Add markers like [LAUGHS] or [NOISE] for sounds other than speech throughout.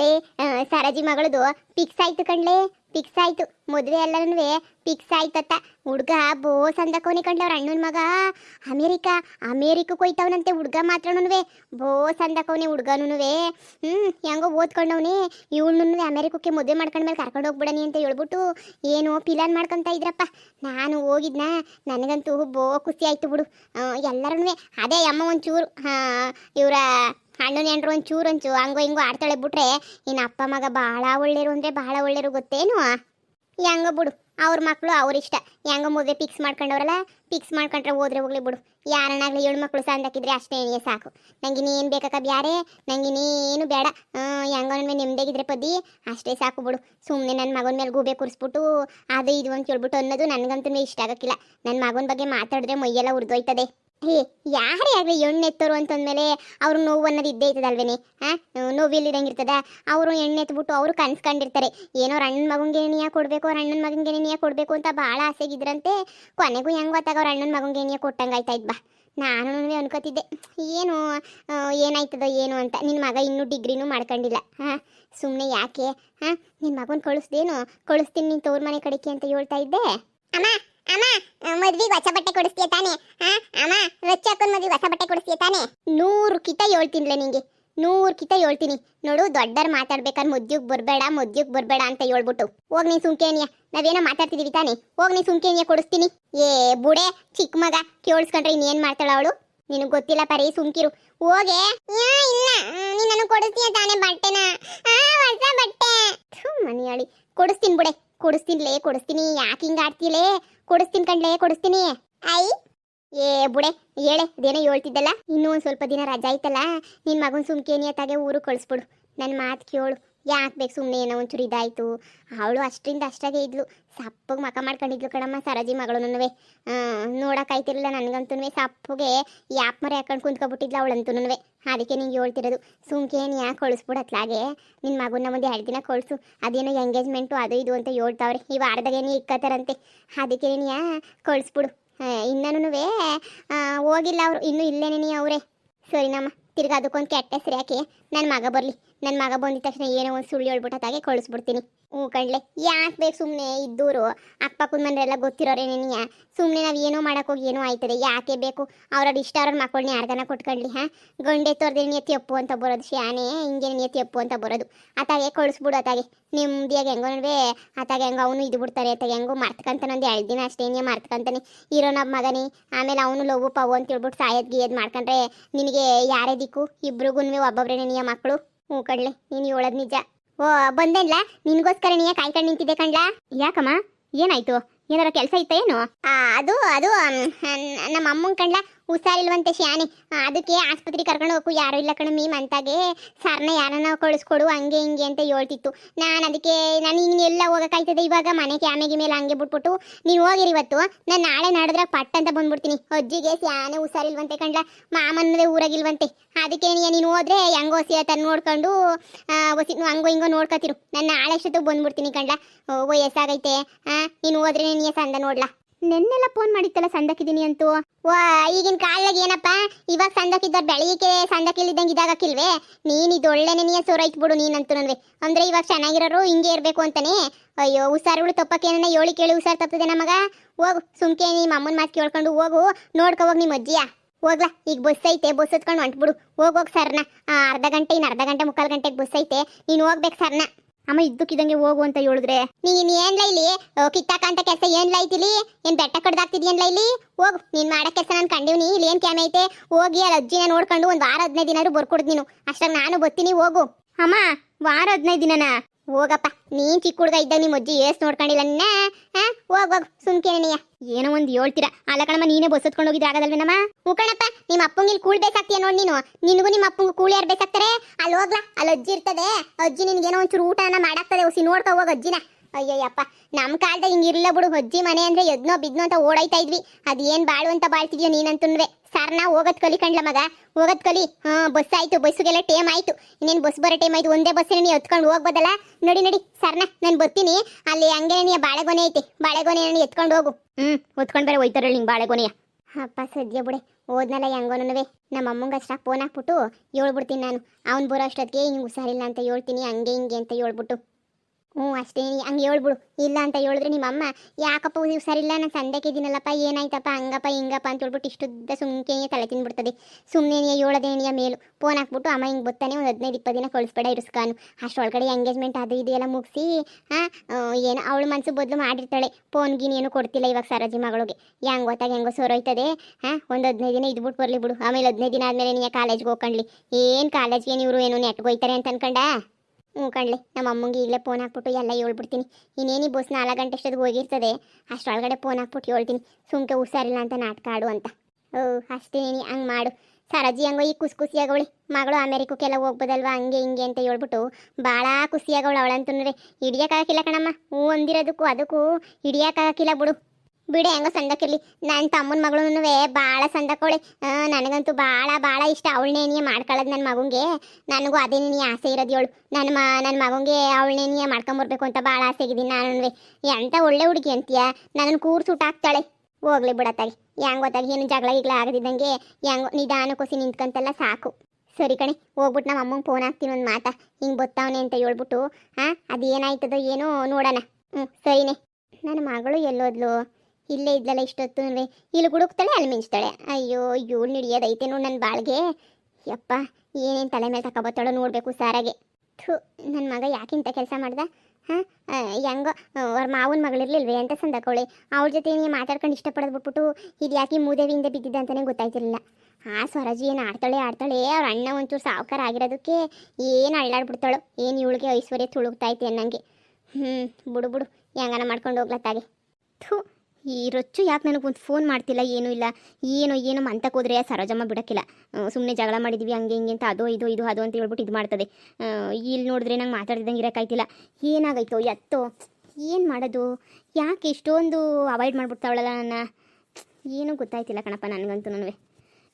ಲೇ ಸಾರಾಜಿ ಮಗಳದು ಪಿಕ್ಸ್ ಆಯ್ತು ಕಣ್ಲೇ ಪಿಕ್ಸ್ ಆಯ್ತು. ಮದುವೆ ಎಲ್ಲನೂ ಪಿಕ್ಸ್ ಆಯ್ತತ್ತ. ಹುಡ್ಗ ಬೋ ಸಂದಕೋನಿ ಕಣ್ಲೆ ಅವ್ರ ಅಣ್ಣನ ಮಗ. ಅಮೇರಿಕಾ ಅಮೇರಿಕಕ್ಕೆ ಹೋಯ್ತವನಂತೆ ಹುಡ್ಗ ಮಾತ್ರನುವೆ ಬೋ ಸಂದಕೋನಿ ಹುಡ್ಗನುನುವೆ. ಹ್ಮ್, ಹೆಂಗೋ ಓದ್ಕೊಂಡವ್ನಿ. ಇವಳು ಅಮೇರಿಕಕ್ಕೆ ಮದುವೆ ಮಾಡ್ಕೊಂಡ್ಮೇಲೆ ಕರ್ಕೊಂಡು ಹೋಗ್ಬಿಡನಿ ಅಂತ ಹೇಳ್ಬಿಟ್ಟು ಏನೋ ಪಿಲಾನ್ ಮಾಡ್ಕೊಂತ ಇದ್ರಪ್ಪ. ನಾನು ಹೋಗಿದ್ನ, ನನಗಂತೂ ಬೋ ಖುಷಿ ಆಯ್ತು ಬಿಡು. ಎಲ್ಲರೂ ಅದೇ ಅಮ್ಮ ಒಂಚೂರು ಇವರ ಅಣ್ಣನ ಎಂಡ್ರು ಒಂಚೂರು ಒಂಚೂರು ಹಂಗೋ ಹಿಂಗೋ ಆಡ್ತಾಳೆ ಬಿಟ್ರೆ ಇನ್ನು ಅಪ್ಪ ಮಗ ಭಾಳ ಒಳ್ಳೆಯರು ಅಂದರೆ ಭಾಳ ಒಳ್ಳೆಯರು ಗೊತ್ತೇನು? ಹೆಂಗೋ ಬಿಡು ಅವ್ರ ಮಕ್ಕಳು ಅವ್ರ ಇಷ್ಟ. ಹೆಂಗೋ ಮದುವೆ ಫಿಕ್ಸ್ ಮಾಡ್ಕೊಂಡವ್ರಲ್ಲ ಫಿಕ್ಸ್ ಮಾಡ್ಕೊಂಡ್ರೆ ಹೋದ್ರೆ ಹೋಗ್ಲಿ ಬಿಡು. ಯಾರನ್ನಾಗಲಿ ಏಳು ಮಕ್ಕಳು ಸಂದಾಕಿದ್ರೆ ಅಷ್ಟೇ ಸಾಕು. ನಂಗೆ ಇನ್ನೇನು ಬೇಕಾಕ ಬ್ಯಾರೆ? ನಂಗೆ ಇನ್ನೇನು ಬೇಡ. ಆ, ನನ್ನ ಇದ್ರೆ ಪದಿ. ಅಷ್ಟೇ ಸಾಕು ಬಿಡು. ಸುಮ್ಮನೆ ನನ್ನ ಮಗನ ಮೇಲೆ ಗೂಬೆ ಕುರಿಸ್ಬಿಟ್ಟು ಅದು ಇದು ಅಂತ ಕೇಳ್ಬಿಟ್ಟು ಅನ್ನೋದು ನನಗಂತೂ ಇಷ್ಟ ಆಗೋಕ್ಕಿಲ್ಲ. ನನ್ನ ಮಗನ ಬಗ್ಗೆ ಮಾತಾಡಿದ್ರೆ ಮೈಯೆಲ್ಲ ಉರಿದೋಯ್ತದೆ. ಹೇ, ಯಾರೇ ಆಗಲಿ ಎತ್ತೋರು ಅಂತಂದ್ಮೇಲೆ ಅವ್ರ ನೋವು ಅನ್ನೋದು ಇದ್ದೇ ಇರ್ತದಲ್ವೇನೆ? ಹಾಂ ನೋವಿಲ್ಲಿರಂಗಿರ್ತದ ಅವರು ಎಣ್ಣೆ ಎತ್ಬಿಟ್ಟು ಅವರು ಕನ್ಸ್ಕೊಂಡಿರ್ತಾರೆ. ಏನೋ ಅಣ್ಣನ ಮಗಂಗೆ ಎಣ್ಣೆಯ ಕೊಡಬೇಕು, ಅವ್ರ ಅಣ್ಣನ ಮಗಂಗೆ ಎಣ್ಣೆಯ ಕೊಡಬೇಕು ಅಂತ ಭಾಳ ಆಸೆಗಿದ್ರಂತೆ. ಕೊನೆಗೂ ಹೆಂಗ್ ಗೊತ್ತಾಗ ಅವ್ರ ಅಣ್ಣನ ಮಗಂಗೆ ಎಣ್ಣೆಯ ಕೊಟ್ಟಂಗೆ ಬಾ. ನಾನು ಅನ್ಕೋತಿದ್ದೆ, ಏನು ಏನಾಯ್ತದೋ ಏನು ಅಂತ. ನಿನ್ನ ಮಗ ಇನ್ನೂ ಡಿಗ್ರಿನೂ ಮಾಡ್ಕೊಂಡಿಲ್ಲ. ಹಾಂ ಸುಮ್ಮನೆ ಯಾಕೆ? ಹಾ ನಿನ್ನ ಮಗನ ಕಳಿಸ್ದೇನು? ಕಳಿಸ್ತೀನಿ ನೀನು ತೋರ್ ಮನೆ ಕಡಿಕೆ ಅಂತ ಹೇಳ್ತಾ ಇದ್ದೆ. ಅಮ್ಮ ಅಮ್ಮ, ಮದ್ವೆಗೆ ಹೊಸ ಬಟ್ಟೆ ಕೊಡಿಸ್ತೀಯ ತಾನೆ? ಅಮ್ಮ ಹೊಸ ಬಟ್ಟೆ ಕೊಡಿಸ್ತೀಯ ತಾನೆ? ನೂರು ಕಿತ ಹೇಳ್ತೀನಿಲ್ಲ ನಿಂಗೆ. ನೂರು ಕಿತ ಹೇಳ್ತೀನಿ. ನೋಡು ದೊಡ್ಡರ್ ಮಾತಾಡ್ಬೇಕಾದ್ರೆ ಮುದ್ಯುಗ್ ಬರ್ಬೇಡ ಮುದ್ಯುಗ್ ಬರ್ಬೇಡ ಅಂತ ಹೇಳ್ಬಿಟ್ಟು. ಹೋಗ್ ನೀನ್ ಸುಮ್ಕೇನಿಯ ನಾವೇನೋ ಮಾತಾಡ್ತಿದೀವಿ ತಾನೆ. ಹೋಗ್ ನೀನ್ ಸುಮ್ಕೇನಿಯ ಕೊಡಿಸ್ತೀನಿ. ಏ, ಬುಡೆ, ಚಿಕ್ಕ ಮಗ, ಕೇಳಿಸ್ಕೊಂಡ್ರೆ ಇನ್ನೇನ್ ಮಾಡ್ತಾಳ ಅವಳು? ನಿನಗ್ ಗೊತ್ತಿಲ್ಲ ಪರಿ, ಸುಮ್ಕಿರು. ಹೋಗೆ. ಇಲ್ಲ. ನೀನ್ ಕೊಡಿಸ್ತೀಯ ತಾನೆ ಬಟ್ಟೆನ? ಹೊಸ ಬಟ್ಟೆ. ಮನೆಯಾಳಿ. ಕೊಡಿಸ್ತೀನಿ ಬುಡೆ. ಕೊಡಿಸ್ತೀನಿಲೇ ಕೊಡಿಸ್ತೀನಿ. ಯಾಕೆ ಹಿಂಗ ಆಡ್ತೀಲೇ ಕೊಡಿಸ್ತೀನಿ ಕಣ್ಲೇ, ಕೊಡಿಸ್ತೀನಿ. ಐ ಏ ಬುಡೆ ಹೇಳೆ ಅದೇನೋ ಹೇಳ್ತಿದ್ದಲ್ಲ? ಇನ್ನೂ ಒಂದು ಸ್ವಲ್ಪ ದಿನ ರಜಾ ಆಯ್ತಲ್ಲ ನಿನ್ನ ಮಗನ ಸುಮ್ಕೇನಿಯತ್ತಾಗೆ ಊರು ಕಳಿಸ್ಬಿಡು. ನನ್ನ ಮಾತು ಕೇಳು. ಯಾಕೆ ಬೇಕು ಸುಮ್ಮನೆ ಏನೋ ಒಂಚೂರು ಇದಾಯಿತು? ಅವಳು ಅಷ್ಟರಿಂದ ಅಷ್ಟಾಗೆ ಇದ್ಲು. ಸಪ್ಪಗೆ ಮಕ ಮಾಡ್ಕೊಂಡಿದ್ಲು ಕಣಮ್ಮ ಸರಜಿ ಮಗಳು ನನ್ನುವೆ ನೋಡೋಕ್ಕಾಯ್ತಿರಲಿಲ್ಲ ನನಗಂತೂ ಸಪ್ಪಗೆ ಯಾಪ್ ಮರ ಹಾಕೊಂಡು ಕುಂತ್ಕೊಬಿಟ್ಟಿದ್ಲು ಅವಳಂತೂ ಅದಕ್ಕೆ ನಿಂಗೆ ಹೇಳ್ತಿರೋದು. ಸುಮ್ಕೇನು ಯಾಕೆ ಕಳಿಸ್ಬಿಡು ಅತ್ಲಾಗೆ? ನಿನ್ನ ಮಗುನ ಒಂದು ಎರಡು ದಿನ ಕಳಿಸು. ಅದೇನೋ ಎಂಗೇಜ್ಮೆಂಟು ಅದು ಇದು ಅಂತ ಹೇಳ್ತಾವ್ರೆ. ಈ ವಾರದಾಗೇನು ಇಕ್ಕತ್ತಾರಂತೆ ಅದಕ್ಕೆ ನೀನು ಯಾ ಕಳಿಸ್ಬಿಡು. ಇನ್ನೂ ಹೋಗಿಲ್ಲ ಅವರು. ಇನ್ನೂ ಇಲ್ಲೇನೇ ಅವರೇ. ಸರಿನಮ್ಮ ತಿರ್ಗಾ ಅದಕ್ಕೊಂದು ಕೆಟ್ಟ ಹೆಸರು ಯಾಕೆ? ನನ್ನ ಮಗ ಬರಲಿ. ನನ್ನ ಮಗ ಬಂದಿದ ತಕ್ಷಣ ಏನೋ ಒಂದು ಸುಳ್ಳು ಹೇಳ್ಬಿಟ್ಟದಾಗೆ ಕಳಿಸ್ಬಿಡ್ತೀನಿ. ಹ್ಞೂ ಕಣ್ಲೆ, ಯಾಕೆ ಬೇಕು ಸುಮ್ಮನೆ ಇದ್ದೂರು? ಅಕ್ಕಪಕ್ಕದ ಮನೆಯಲ್ಲ ಗೊತ್ತಿರೋರೆ ನಿನಗೆ? ಸುಮ್ಮನೆ ನಾವು ಏನೋ ಮಾಡೋಕ್ಕೋಗಿ ಏನೋ ಆಯ್ತದೆ, ಯಾಕೆ ಬೇಕು? ಅವ್ರವ್ರ ಇಷ್ಟ ಅವ್ರ ಮಕ್ಕಳನ್ನ ಯಾರ್ದನ ಕೊಟ್ಕೊಳ್ಳಿ, ಹಾಂ? ಗಂಡೆ ತೋರ್ದೆ ನಿಯತಿ ಅಪ್ಪು ಅಂತ ಬರೋದು ಶಾನೆ ಹಿಂಗೆ ನಿಯತಿ ಅಪ್ಪು ಅಂತ ಬರೋದು. ಆತಾಗೆ ಕಳಿಸ್ಬಿಡು ಆತಾಗೆ ನೆಮ್ಮದಿಯಾಗಿ ಹೆಂಗೋ ನೋಡ್ವೆ ಆತಾಗೆ ಹೆಂಗೋ ಅವನು ಇದು ಬಿಡ್ತಾರೆ ಆತಾಗೆ ಹೆಂಗೋ ಮರ್ತ್ಕಂತಾನೆ ಒಂದು ಎರಡು ದಿನ ಅಷ್ಟೇನೇ ಮರ್ತ್ಕಂತಾನೆ. ಇರೋ ನಮ್ಮ ಮಗನೇ, ಆಮೇಲೆ ಅವನು ಲವ್ ಪವ್ ಅಂತ ಹೇಳ್ಬಿಟ್ಟು ಸಾಯದ್ ಗಿಯದ್ ಮಾಡ್ಕೊಂಡ್ರೆ ನಿನಗೆ ಯಾರೇ ದಿಕ್ಕು? ಇಬ್ರಿಗೂ ಒಬ್ಬೊಬ್ಬರೇ ನಿನ್ನ ಮಕ್ಕಳು ಹ್ಞೂ ಕಡ್ಲೆ ನೀನು ಹೇಳೋದು ನಿಜ. ಓ ಬಂದೇನ್ಲ? ನಿನ್ಗೋಸ್ಕರ ನೀ ಕಾಯ್ಕೊಂಡು ನಿಂತಿದ್ದೆ ಕಣ್ಲ? ಯಾಕಮ್ಮ? ಏನಾಯ್ತು? ಏನಾರ ಕೆಲಸ ಇತ್ತ ಏನು? ಅದು ಅದು ನಮ್ಮ ಅಮ್ಮನ ಕಣ್ಲ ಹುಷಾರಿಲ್ವಂತೆ ಶಾನೆ ಆ, ಅದಕ್ಕೆ ಆಸ್ಪತ್ರೆಗೆ ಕರ್ಕೊಂಡು ಹೋಗು ಯಾರು ಇಲ್ಲ ಕಣ ಮೀ ಮಂತಾಗೆ ಸರ್ನ ಯಾರನ್ನ ಕಳಿಸ್ಕೊಡು ಹಂಗೆ ಹಿಂಗೆ ಅಂತ ಹೇಳ್ತಿತ್ತು. ನಾನು ಅದಕ್ಕೆ ನಾನು ಹಿಂಗೆ ಎಲ್ಲ ಹೋಗಕ್ಕಾಯ್ತದೆ ಇವಾಗ ಮನೆ ಕ್ಯಾಮೆಗೆ ಮೇಲೆ ಹಂಗೆ ಬಿಟ್ಬಿಟ್ಟು. ನೀವು ಹೋಗಿರಿ ಇವತ್ತು. ನಾನು ನಾಳೆ ನಾಡಿದ್ರೆ ಪಟ್ ಅಂತ ಬಂದ್ಬಿಡ್ತೀನಿ. ಅಜ್ಜಿಗೆ ಸ್ಯಾನೆ ಹುಷಾರಿಲ್ವಂತೆ ಕಂಡ್ಲ ಮಾಮನ್ನದೇ ಊರಾಗಿಲ್ವಂತೆ. ಅದಕ್ಕೆ ನೀನು ಹೋದ್ರೆ ಹೆಂಗೋ ಸಿಯತ ನೋಡ್ಕೊಂಡು ಒಸಿ ಹಂಗೋ ಹಿಂಗೋ ನೋಡ್ಕೊತಿರು. ನನ್ನ ನಾಳೆ ಅಷ್ಟೊತ್ತಿಗೆ ಬಂದ್ಬಿಡ್ತೀನಿ ಕಂಡ ಓ ಆಗೈತೆ ಆ, ನೀನು ಹೋದ್ರೆ ನೀ ಸಂದ ನೋಡ್ಲಾ. ನೆನ್ನೆಲ್ಲ ಫೋನ್ ಮಾಡಿತ್ತಲ್ಲ ಸಂದಕ್ಕಿದ್ದೀನಿ ಅಂತೂ. ವಾ ಈಗಿನ ಕಾಲಾಗ ಏನಪ್ಪ? ಇವಾಗ ಸಂದಕ್ಕಿದ್ದವ್ರು ಬೆಳಿಗ್ಗೆ ಸಂದಕ್ಕಿಲ್ಲಿದ್ದಂಗೆ ಇದಾಗಕ್ಕಿಲ್ವೇ? ನೀನ್ ಇದು ಒಳ್ಳೆನೆ ನೀ ಸೋರೈತ್ ಬಿಡು ನೀನಂತೂ ನನ್ವೆ ಅಂದ್ರೆ ಇವಾಗ ಚೆನ್ನಾಗಿರೋರು ಹಿಂಗೆ ಇರಬೇಕು ಅಂತಾನೆ. ಅಯ್ಯೋ ಹುಷಾರುಗಳು ತಪ್ಪಕ್ಕೇನ ಹೇಳಿ ಕೇಳಿ ಹುಷಾರು ತಪ್ಪದೆ ನಮಗ ಹೋಗು, ಸುಮ್ಕೆ ನಿಮ್ಮ ಅಮ್ಮನ ಮಾತು ಕೇಳ್ಕೊಂಡು ಹೋಗು. ನೋಡ್ಕೋ ಹೋಗ್ ನಿಮ್ಮ ಅಜ್ಜಿಯ. ಹೋಗ್ಲಾ? ಈಗ ಬಸ್ ಐತೆ ಬಸ್ ಹತ್ಕೊಂಡು ಹೊಂಟ್ಬಿಡು. ಹೋಗ್ ಹೋಗ್ ಸರ್ನ. ಅರ್ಧ ಗಂಟೆ ಇನ್ನು ಅರ್ಧ ಗಂಟೆ ಮುಕ್ಕಾಲು ಗಂಟೆಗೆ ಬಸ್ ಐತೆ. ನೀನು ಹೋಗ್ಬೇಕು ಸರ್ನ. ಅಮ್ಮ ಇದ್ದಕ್ಕಿದಂಗೆ ಹೋಗು ಅಂತ ಹೇಳಿದ್ರೆ? ನೀನ್ ಏನ್ಲ ಇಲ್ಲಿ? ಕಿತ್ತಾಕ ಅಂತ ಕೆಲಸ ಏನ್ಲ ಐತಿಲಿ? ಏನ್ ಬೆಟ್ಟ ಕಡ್ದಾಕ್ತಿದ್ಯನ್ಲ ಇಲ್ಲಿ? ಹೋಗು. ನೀನ್ ಮಾಡೋ ಕೆಲಸ ನಾನು ಕಂಡಿವ್ನಿ ಇಲ್ಲಿ ಏನ್ ಕ್ಯಾಮೆ ಐತೆ? ಹೋಗಿ ಅಲ್ಲಿ ಅಜ್ಜಿನ ನೋಡ್ಕೊಂಡು ಒಂದ್ ವಾರ ಹದಿನೈದು ದಿನ ಬರ್ಕೊಡ್ದು ನೀನು. ಅಷ್ಟಾಗ ನಾನು ಬರ್ತೀನಿ ಹೋಗು. ಅಮ್ಮ ವಾರ ಹದಿನೈದು ದಿನನ? ಹೋಗಪ್ಪ. ನೀನ್ ಚಿಕ್ಕ ಹುಡುಗ ಇದ್ದಾಗ ನಿಮ್ಮ ಅಜ್ಜಿ ಏಸ್ ನೋಡ್ಕೊಂಡಿಲ್ಲ ನಿನ್ನ? ಹಾ ಹೋಗ್ ಹೋಗ್ ಸುಮ್ಕೇನಿಯ ಏನೋ ಒಂದ್ ಹೇಳ್ತೀರಾ. ಅಲ್ಲ ಕಣಮ್ಮ, ನೀನೇ ಬಸ್ ಹತ್ಕೊಂಡು ಹೋಗಿದ್ರೆ ಆಗದಲ್ವೇನಮ್ಮ ಉಕಣಪ್ಪ ನಿಮ್ಮ ಅಪ್ಪಂಗೆ ಇಲ್ಲಿ ಕೂಳ್ ನೋಡಿ ನೀನು. ನಿನಗೂ ನಿಮ್ಮ ಅಪ್ಪಂಗೂ ಕೂಳಿ ಯಾರು ಬೇಕಾಗ್ತಾರೆ? ಅಲ್ಲಿ ಹೋಗ್ಲಾ ಅಲ್ಲಿ ಅಜ್ಜಿ ಇರ್ತದೆ. ಅಜ್ಜಿ ನಿನ್ಗೇನೋ ಒಂಚೂರು ಊಟನ ಮಾಡಾಕ್ತದೆ ಉಸಿ ನೋಡ್ಕೊ ಹೋಗ್ ಅಜ್ಜಿನ. ಅಯ್ಯಯ್ಯಪ್ಪ ನಮ್ಮ ಕಾಲದ ಹಿಂಗಿರಲ್ಲ ಬಿಡು. ಅಜ್ಜಿ ಮನೆ ಅಂದ್ರೆ ಎದ್ನೋ ಬಿದ್ನೋ ಅಂತ ಓಡಾಯ್ತಾ ಇದ್ವಿ. ಅದೇನ್ ಬಾಳು ಅಂತ ಬಾಳ್ತಿದ್ಯೋ ನೀನಂತಂದ್ರೆ. ಸರ್ನ ಹೋಗೋದ್ ಕಲಿ ಕಂಡ್ಲ ಮಗ. ಹೋಗೋದ್ ಕಲಿ, ಹಾ, ಬಸ್ ಆಯ್ತು ಬಸ್ಸಿಗೆಲ್ಲ ಟೈಮ್ ಆಯ್ತು. ಇನ್ನೇನ್ ಬಸ್ ಬರೋ ಟೈಮ್ ಆಯ್ತು. ಒಂದೇ ಬಸ್ ನೀ ಎತ್ಕೊಂಡು ಹೋಗ್ಬೋದಲ್ಲ ನೋಡಿ ನೋಡಿ. ಸರ್ನ, ನಾನು ಬರ್ತೀನಿ. ಅಲ್ಲಿ ಹಂಗೆ ನೀ ಬಾಳೆಗೊನೆ ಐತಿ. ಬಾಳೆಗೊನೆ ಎತ್ಕೊಂಡು ಹೋಗು. ಹ್ಮ್, ಹೊತ್ಕೊಂಡ್ ಬೇರೆ ಹೋಯ್ತಾರ ನಿಂಗೆ ಬಾಳೆಗೊನೆಯ. ಅಪ್ಪ, ಸದ್ಯ ಬಿಡೆ. ಹೋದ್ನಲ್ಲ ಹೆಂಗೋನೂ ನಮ್ಮ ಅಮ್ಮಂಗೆ ಅಷ್ಟ ಫೋನ್ ಹಾಕ್ಬಿಟ್ಟು ಹೇಳ್ಬಿಡ್ತೀನಿ ನಾನು. ಅವ್ನು ಬರೋ ಅಷ್ಟೊತ್ತಿಗೆ ಹಿಂಗೆ ಹುಷಾರಿಲ್ಲ ಅಂತ ಹೇಳ್ತೀನಿ. ಹಂಗೆ ಹಿಂಗೆ ಅಂತ ಹೇಳ್ಬಿಟ್ಟು. ಹ್ಞೂ, ಅಷ್ಟೇ. ಹಂಗೆ ಹೇಳ್ಬಿಡು. ಇಲ್ಲ ಅಂತ ಹೇಳಿದ್ರೆ ನಿಮ್ಮ ಅಮ್ಮ ಯಾಕಪ್ಪ ಇಲ್ಲ ನಾನು ಸಂದೇಕ ಇದ್ದೀನಲ್ಲಪ್ಪ, ಏನಾಯ್ತಪ್ಪ, ಹಂಗಪ್ಪ, ಹಿಂಗಪ್ಪ ಅಂತ ಹೇಳ್ಬಿಟ್ಟು ಇಷ್ಟುದ್ದ ಸುಮ್ಕೆ ತಲೆ ತಿನ್ಬಿಡ್ತದೆ. ಸುಮ್ಮನೆ ಏಳದೇಣಿಯ ಮೇಲು. ಫೋನ್ ಹಾಕ್ಬಿಟ್ಟು, ಅಮ್ಮ ಹಿಂಗೆ ಬತ್ತಾನೆ ಒಂದು ಹದಿನೈದು ಇಪ್ಪತ್ತು ದಿನ ಕಳಿಸ್ಬೇಡ ಇರಿಸ್ಕಾನು ಅಷ್ಟೊಳಗಡೆ ಎಂಗೇಜ್ಮೆಂಟ್ ಅದು ಇದು ಎಲ್ಲ ಮುಗಿಸಿ ಹಾಂ ಏನು ಅವಳು ಮನಸ್ಸು ಬದಲು ಮಾಡಿರ್ತಾಳೆ. ಫೋನ್ ಗೀನ್ ಏನು ಕೊಡ್ತಿಲ್ಲ ಇವಾಗ ಸರೋಜಿ ಮಗಳಿಗೆ. ಹೆಂಗೆ ಗೊತ್ತಾಗ ಹೆಂಗೋ ಸೋರೋಯ್ತದೆ ಹಾಂ ಒಂದು ಹದಿನೈದು ದಿನ ಇದ್ಬಿಟ್ಟು ಬರಲಿ ಬಿಡು. ಆಮೇಲೆ ಹದಿನೈದು ದಿನ ಆದಮೇಲೆ ನೀನು ಕಾಲೇಜ್ಗೆ ಹೋಗ್ಕೊಂಡ್ಲಿ. ಏನು ಕಾಲೇಜ್ಗೆ ಇವರು ಏನು ನೆಟ್ಗೋಯ್ತಾರೆ ಅಂತ ಅನ್ಕೊಂಡ? ಹ್ಞೂ ಕಣ್ಲಿ, ನಮ್ಮ ಅಮ್ಮಂಗೆ ಈಗಲೇ ಫೋನ್ ಹಾಕ್ಬಿಟ್ಟು ಎಲ್ಲ ಹೇಳ್ಬಿಡ್ತೀನಿ. ಇನ್ನೇನು ಬಸ್ ನಾಲ್ಕು ಗಂಟೆ ಅಷ್ಟೊತ್ತಿಗೆ ಹೋಗಿರ್ತದೆ, ಅಷ್ಟರೊಳಗಡೆ ಫೋನ್ ಹಾಕ್ಬಿಟ್ಟು ಹೇಳ್ತೀನಿ. ಸುಮ್ಕೆ ಹುಷಾರಿಲ್ಲ ಅಂತ ನಾಟಕ ಆಡು ಅಂತ. ಓ, ಅಷ್ಟೇ ಹಂಗೆ ಮಾಡು. ಸರಜಿ ಹಂಗೋ ಈ ಖುಷಿ ಖುಷಿಯಾಗವಳಿ ಮಗಳು ಅಮೆರಿಕಕ್ಕೆಲ್ಲ ಹೋಗ್ಬೋದಲ್ವಾ, ಹಂಗೆ ಹಿಂಗೆ ಅಂತ ಹೇಳ್ಬಿಟ್ಟು ಭಾಳ ಖುಷಿಯಾಗವಳು ಅವಳಂತಂದ್ರೆ ಹಿಡಿಯೋಕ್ಕಾಗಿಲ್ಲ ಕಣಮ್ಮ. ಹೂ ಅಂದಿರೋದಕ್ಕೂ ಅದಕ್ಕೂ ಹಿಡಿಯೋಕ್ಕಾಗಿಲ್ಲ ಬಿಡು. ಬಿಡಿ, ಹೆಂಗೋ ಸಂದಕ್ಕಿರ್ಲಿ ನನ್ನ ತಮ್ಮನ ಮಗಳು ಭಾಳ ಸಂದಕೋಳೆ ನನಗಂತೂ ಭಾಳ ಭಾಳ ಇಷ್ಟ ಅವಳನೇನಿಯ ಮಾಡ್ಕೊಳ್ಳೋದು ನನ್ನ ಮಗುಂಗೆ. ನನಗೂ ಅದೇ ನೀ ಆಸೆ ಇರೋದು ಏಳು ನನ್ನ ಮ ನನ್ನ ಮಗುಂಗೆ ಅವಳನೇನಿಯ ಮಾಡ್ಕೊಂಬರ್ಬೇಕು ಅಂತ ಭಾಳ ಆಸೆ ಆಗಿದ್ದೀನಿ ನಾನು ಎಂತ ಒಳ್ಳೆ ಹುಡುಗಿ ಅಂತೀಯ? ನನ್ನನ್ನು ಕೂರ್ ಊಟ ಹಾಕ್ತಾಳೆ. ಹೋಗ್ಲಿ ಬಿಡತ್ತಾಗಿ ಹೆಂಗ್ ಗೊತ್ತಾಗಿ? ಏನು ಜಗಳ ಗಿಗಳ ಆಗದಿದ್ದಂಗೆ ಹೆಂಗೋ ನಿಧಾನಕ್ಕೋಸಿ ನಿಂತ್ಕಂತೆಲ್ಲ ಸಾಕು. ಸರಿ ಕಣೆ ಹೋಗ್ಬಿಟ್ಟು ನಮ್ಮ ಅಮ್ಮಂಗೆ ಫೋನ್ ಹಾಕ್ತೀನಿ ಒಂದು ಮಾತಾ. ಹಿಂಗೆ ಗೊತ್ತಾವನೆ ಅಂತ ಹೇಳ್ಬಿಟ್ಟು ಹಾಂ ಅದೇನಾಯ್ತದೋ ಏನೋ ನೋಡೋಣ. ಹ್ಞೂ ಸರಿನೇ. ನನ್ನ ಮಗಳು ಎಲ್ಲೋದ್ಲು? ಇಲ್ಲೇ ಇದ್ಲಲ್ಲ ಇಷ್ಟೊತ್ತು ಇಲ್ಲಿ ಗುಡುಕ್ತಾಳೆ, ಅಲ್ಲಿ ಮಿಂಚ್ತಾಳೆ. ಅಯ್ಯೋ ಇವಳು ಹಿಡಿಯೋದೈತೆ ನೋಡು ನನ್ನ ಬಾಳ್ಗೆ. ಯಪ್ಪ, ಏನೇನು ತಲೆ ಮೇಲೆ ತಗೊಬತ್ತಾಳೋ ನೋಡಬೇಕು ಸಾರಾಗೆ. ಥೂ ನನ್ನ ಮಗ ಯಾಕಿಂತ ಕೆಲಸ ಮಾಡ್ದ? ಹಾಂ ಹೆಂಗೋ ಅವ್ರ ಮಾವನ ಮಗಳಿರ್ಲಿಲ್ವೇ ಅಂತ ಸಂದಕೊಳ್ಳಿ ಅವ್ರ ಜೊತೆ ನೀವು ಮಾತಾಡ್ಕೊಂಡು ಇಷ್ಟಪಡೋದು ಬಿಟ್ಬಿಟ್ಟು ಇದು ಯಾಕೆ ಮೂದೇವಿಯಿಂದ ಬಿದ್ದಿದ್ದ ಅಂತಲೇ ಗೊತ್ತಾಯ್ತಿರಲಿಲ್ಲ. ಆ ಸ್ವರಾಜಿ ಏನು ಆಡ್ತಾಳೆ ಆಡ್ತಾಳೆ. ಅವ್ರ ಅಣ್ಣ ಒಂಚೂರು ಸಾವುಕಾರ ಆಗಿರೋದಕ್ಕೆ ಏನು ಅಳ್ಳಾಡ್ಬಿಡ್ತಾಳು, ಏನು ಇವಳಿಗೆ ಐಶ್ವರ್ಯ ತುಳುಕ್ತೈತೆ ಅನ್ನಂಗೆ. ಹ್ಞೂ ಬಿಡು ಬಿಡು ಹೆಂಗನ ಮಾಡ್ಕೊಂಡು ಹೋಗ್ಲತ್ತಾಗೆ. ಥು ಈ ರೊಚ್ಚು ಯಾಕೆ ನನಗೆ ಒಂದು ಫೋನ್ ಮಾಡ್ತಿಲ್ಲ? ಏನೂ ಇಲ್ಲ. ಏನೋ ಏನೋ ಮಂತಕ್ಕೆ ಹೋದ್ರೆ ಸರೋಜಮ್ಮ ಬಿಡೋಕ್ಕಿಲ್ಲ. ಸುಮ್ಮನೆ ಜಗಳ ಮಾಡಿದ್ವಿ, ಹಂಗೆ ಹಿಂಗೆ ಅಂತ ಅದೋ, ಇದು ಇದು, ಅದು ಅಂತ ಹೇಳ್ಬಿಟ್ಟು ಇದು ಮಾಡ್ತದೆ. ಇಲ್ಲಿ ನೋಡಿದ್ರೆ ನಂಗೆ ಮಾತಾಡ್ತಿದ್ದಂಗೆ ಇರೋಕ್ಕಾಯ್ತಿಲ್ಲ ಏನಾಗೈತೋ, ಎತ್ತೋ, ಏನು ಮಾಡೋದು? ಯಾಕೆ ಇಷ್ಟೊಂದು ಅವಾಯ್ಡ್ ಮಾಡಿಬಿಡ್ತಾವಳಲ್ಲ ನನ್ನ? ಏನೂ ಗೊತ್ತಾಯ್ತಿಲ್ಲ ಕಣಪ್ಪ ನನಗಂತೂ ನನಗೆ.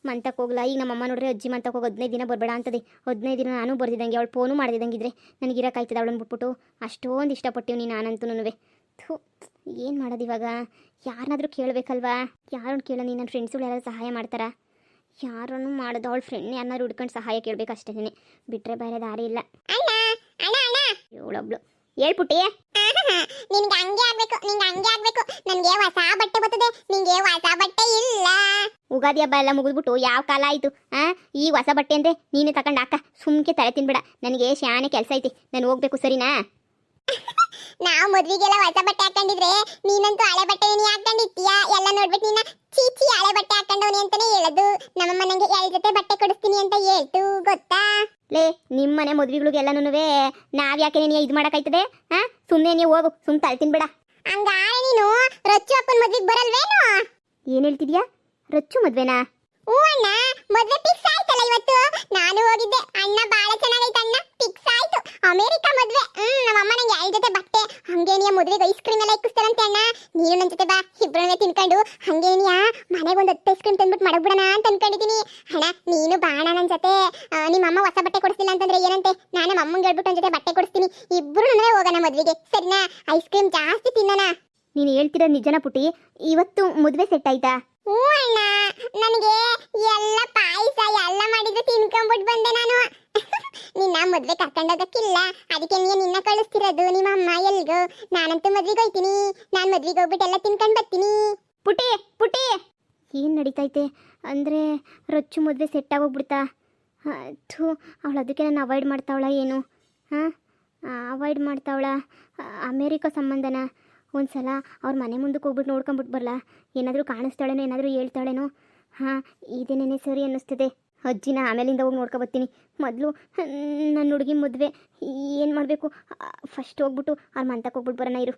ಮಂತಕ್ಕೆ ಹೋಗ್ಲಾ? ಈಗ ನಮ್ಮಮ್ಮ ನೋಡ್ರೆ ಅಜ್ಜಿ ಮಂತಕ್ಕೆ ಹೋಗಿ ಹದಿನೈದು ದಿನ ಬರಬೇಡ ಅಂತದೆ. ಹದಿನೈದು ದಿನ ನಾನು ಬರ್ದಿದ್ದಂಗೆ, ಅವಳು ಫೋನು ಮಾಡ್ದಿದ್ದಂಗಿದ್ರೆ ನನಗೆ ಇರೋಕ್ಕಾಯ್ತದೆ ಅವಳನ್ನ ಬಿಟ್ಬಿಟ್ಟು. ಅಷ್ಟೊಂದು ಇಷ್ಟಪಟ್ಟಿವ್ನಿ ನಾನಂತೂ ನನಗೆ. ಥು. ಏನು ಮಾಡೋದು ಇವಾಗ? ಯಾರನ್ನಾದರೂ ಕೇಳಬೇಕಲ್ವಾ? ಯಾರನ್ನು ಕೇಳೋ ನೀನು ನನ್ನ ಫ್ರೆಂಡ್ಸ್ಗಳು ಯಾರಾದ್ರು ಸಹಾಯ ಮಾಡ್ತಾರಾ? ಯಾರನ್ನು ಮಾಡೋದು ಅವಳ ಫ್ರೆಂಡ್ ಯಾರನ್ನಾರು ಹುಡ್ಕೊಂಡು ಸಹಾಯ ಕೇಳಬೇಕು ಅಷ್ಟೇ ಬಿಟ್ಟರೆ ಬೇರೆ ದಾರಿ ಇಲ್ಲ. ಇವಳೊಬ್ಳು ಹೇಳ್ಬಿಟ್ಟಿ ನಿನ್ಗೆ ಹಂಗೆ ಆಗ್ಬೇಕು ನಿಂಗೆ ಹಂಗೆ ಆಗ್ಬೇಕು. ನನಗೆ ಹೊಸ ಬಟ್ಟೆ ಬರ್ತದೆ ನಿಂಗೆ ಹೊಸ ಬಟ್ಟೆ ಇಲ್ಲ. ಉಗಾದಿ ಹಬ್ಬ ಎಲ್ಲ ಮುಗಿದ್ಬಿಟ್ಟು ಯಾವ ಕಾಲ ಆಯಿತು? ಆ ಈ ಹೊಸ ಬಟ್ಟೆ ಅಂದ್ರೆ ನೀನೇ ತಗೊಂಡು ಹಾಕ. ಸುಮ್ಕೆ ತಲೆ ತಿನ್ಬೇಡ. ನನಗೆ ಶಾನೆ ಕೆಲಸ ಐತಿ. ನಾನು ಹೋಗ್ಬೇಕು ಸರಿನಾ? [LAUGHS] ನಾವು ಮದ್ವಿಗೆಲ್ಲ ಹೊಸ ಬಟ್ಟೆ ಹಾಕೊಂಡಿದ್ರೆ ನೀನಂತೂ ಹಳೆ ಬಟ್ಟೆ ನೀ ಹಾಕೊಂಡಿರ್ತೀಯ ಎಲ್ಲ ನೋಡ್ಬಿಟ್ಟು ನೀನ ಚೀಚಿ ಹಳೆ ಬಟ್ಟೆ ಹಾಕೊಂಡವನಿ ಅಂತಾನೆ ಹೇಳೋದು. ನಮ್ಮಮ್ಮ ನಂಗೆ ಎಲ್ ಜೊತೆ ಬಟ್ಟೆ ಕೊಡಿಸ್ತೀನಿ ಅಂತ ಹೇಳ್ತು ಗೊತ್ತಾ? ಲೇ ನಿಮ್ಮನೆ ಮದುವೆಗಳಿಗೆಲ್ಲನೂ ನಾವ್ ಯಾಕೆ ನೀನು ಇದು ಮಾಡೋಕ್ಕಾಯ್ತದೆ? ಹಾ? ಸುಮ್ಮನೆ ನೀವು ಹೋಗು ಸುಮ್ಮನೆ ತಲೆ ತಿನ್ಬೇಡ ಹಂಗಾರೆ ನೀನು ರೊಚ್ಚು ಅಪ್ಪನ ಮದ್ವೆಗೆ ಬರಲ್ವೇನು? ಏನು ಹೇಳ್ತಿದ್ಯಾ? ರೊಚ್ಚು ಮದ್ವೆನಾ? ಹ್ಞೂ ಅಣ್ಣ ಮದ್ವೆ ಫಿಕ್ಸ್ ಆಯ್ತಲ್ಲ ಇವತ್ತು. ನಾನು ಹೋಗಿದ್ದೆ ಅಣ್ಣ ಬಾಳ ಚೆನ್ನಾಗೈತೆ ಅಣ್ಣ ಫಿಕ್ಸ್ ಆಯ್ತು. ಅಮೇರಿಕಾ ಮದ್ವೆ. ಹ್ಮ್ ನಮ್ಮಮ್ಮ ನಂಗೆ ಎರಡು ಜೊತೆ ಬಟ್ಟೆ ಹಂಗೇನಿಯ ಮದ್ವೆಗೆ ಐಸ್ ಕ್ರೀಮ್ ಎಲ್ಲ ಇಕ್ಕಿಸ್ತಾರಂತೆ ಅಣ್ಣ. ನೀನು ನನ್ನ ಜೊತೆ ಬಾ ಇಬ್ಬರನ್ನೇ ತಿನ್ಕೊಂಡು. ಹಂಗೇನಿಯ ಮನೆಗೆ ಒಂದು ಹತ್ತು ಐಸ್ ಕ್ರೀಮ್ ತಂದ್ಬಿಟ್ಟು ಮಾಡಬಿಡೋಣ ಅಂತ ಅನ್ಕೊಂಡಿದ್ದೀನಿ. ಅಣ್ಣ, ನೀನು ಬಾಣ ನನ್ನ ಜೊತೆ. ನಿಮ್ಮ ಅಮ್ಮ ಹೊಸ ಬಟ್ಟೆ ಕೊಡಿಸ್ತಿಲ್ಲ ಅಂತಂದ್ರೆ ಏನಂತೆ? ನಾನು ಅಮ್ಮಂಗೆ ಹೇಳ್ಬಿಟ್ಟು ನನ್ನ ಜೊತೆ ಬಟ್ಟೆ ಕೊಡಿಸ್ತೀನಿ. ಇಬ್ಬರು ನನ್ನೇ ಹೋಗೋಣ ಮದುವೆಗೆ. ಸರಿನಾ? ಐಸ್ ಕ್ರೀಮ್ ಜಾಸ್ತಿ ತಿನ್ನೋಣ. ನೀನು ಹೇಳ್ತಿರೋ ನಿಜನ ಪುಟಿ ಇವತ್ತು ಮದುವೆ ಸೆಟ್ ಆಯ್ತಾ? ಹ್ಞೂ ಅಣ್ಣ. ನನಗೆ ಎಲ್ಲ ಪಾಯಸ, ಎಲ್ಲ ಮಾಡಿದ್ರು ತಿನ್ಕೊಂಬಿಟ್ಟು ಬಂದೆ ನಾನು. [LAUGHS] ನಿನ್ನ ಮದ್ವೆ ಕರ್ಕೊಂಡೋಗಕ್ಕಿಲ್ಲ. ಅದಕ್ಕೆ ನೀನು ನಿನ್ನ ಕಳಿಸ್ತಿರೋದು, ನಿಮ್ಮ ಅಮ್ಮ ಎಲ್ಗೋ. ನಾನಂತೂ ಮದ್ವೆಗೆ ಹೋಯ್ತೀನಿ. ನಾನು ಮದ್ವೆಗೆ ಹೋಗ್ಬಿಟ್ಟು ಎಲ್ಲ ತಿನ್ಕೊಂಡು ಬರ್ತೀನಿ. ಪುಟಿ ಪುಟಿ ಏನು ನಡೀತೈತೆ? ಅಂದರೆ ರೊಚ್ಚು ಮದುವೆ ಸೆಟ್ ಆಗೋಗ್ಬಿಡ್ತಾ? ಥೂ, ಅವಳು ಅದಕ್ಕೆ ನಾನು ಅವಾಯ್ಡ್ ಮಾಡ್ತಾವಳ ಏನು? ಹಾಂ? ಅವಾಯ್ಡ್ ಮಾಡ್ತಾವಳ? ಅಮೇರಿಕಾ ಸಂಬಂಧನ? ಒಂದು ಸಲ ಅವ್ರ ಮನೆ ಮುಂದಕ್ಕೆ ಹೋಗ್ಬಿಟ್ಟು ನೋಡ್ಕೊಂಬಿಟ್ಟು ಬರಲ್ಲ ಏನಾದರೂ ಕಾಣಿಸ್ತಾಳೇನೋ, ಏನಾದರೂ ಹೇಳ್ತಾಳೇನೋ? ಹಾಂ, ಇದೇನೇನೆ ಸರಿ ಅನ್ನಿಸ್ತಿದೆ. ಅಜ್ಜಿನ ಆಮೇಲಿಂದ ಹೋಗಿ ನೋಡ್ಕೊಬತ್ತೀನಿ ಮೊದಲು ನನ್ನ ಹುಡುಗಿ ಮದುವೆ, ಏನು ಮಾಡಬೇಕು? ಫಸ್ಟ್ ಹೋಗ್ಬಿಟ್ಟು ಅವ್ರ ಮಂತಕ್ಕೆ ಹೋಗ್ಬಿಟ್ಟು ಬರೋಣ ಇರು.